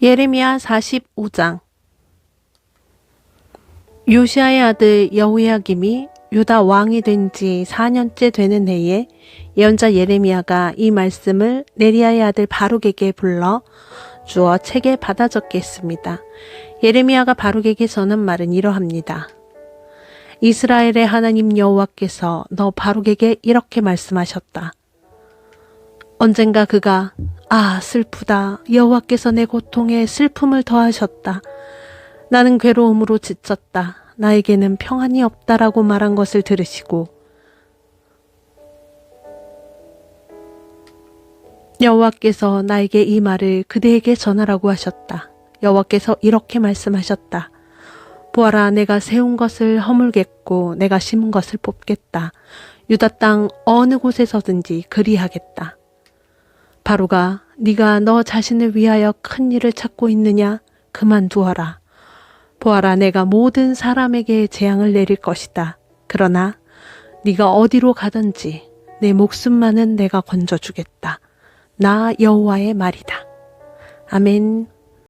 예레미야 45장 요시아의 아들 여호야김이 유다 왕이 된 지 4년째 되는 해에 예언자 예레미야가 이 말씀을 네리야의 아들 바룩에게 불러 주어 책에 받아 적게 했습니다. 예레미야가 바룩에게 전한 말은 이러합니다. 이스라엘의 하나님 여호와께서 너 바룩에게 이렇게 말씀하셨다. 언젠가 그가 아 슬프다 여호와께서 내 고통에 슬픔을 더하셨다. 나는 괴로움으로 지쳤다. 나에게는 평안이 없다라고 말한 것을 들으시고 여호와께서 나에게 이 말을 그대에게 전하라고 하셨다. 여호와께서 이렇게 말씀하셨다. 보아라 내가 세운 것을 허물겠고 내가 심은 것을 뽑겠다. 유다 땅 어느 곳에서든지 그리하겠다. 바로가 네가 너 자신을 위하여 큰 일을 찾고 있느냐 그만두어라. 보아라 내가 모든 사람에게 재앙을 내릴 것이다. 그러나 네가 어디로 가든지 내 목숨만은 내가 건져 주겠다. 나 여호와의 말이다. 아멘.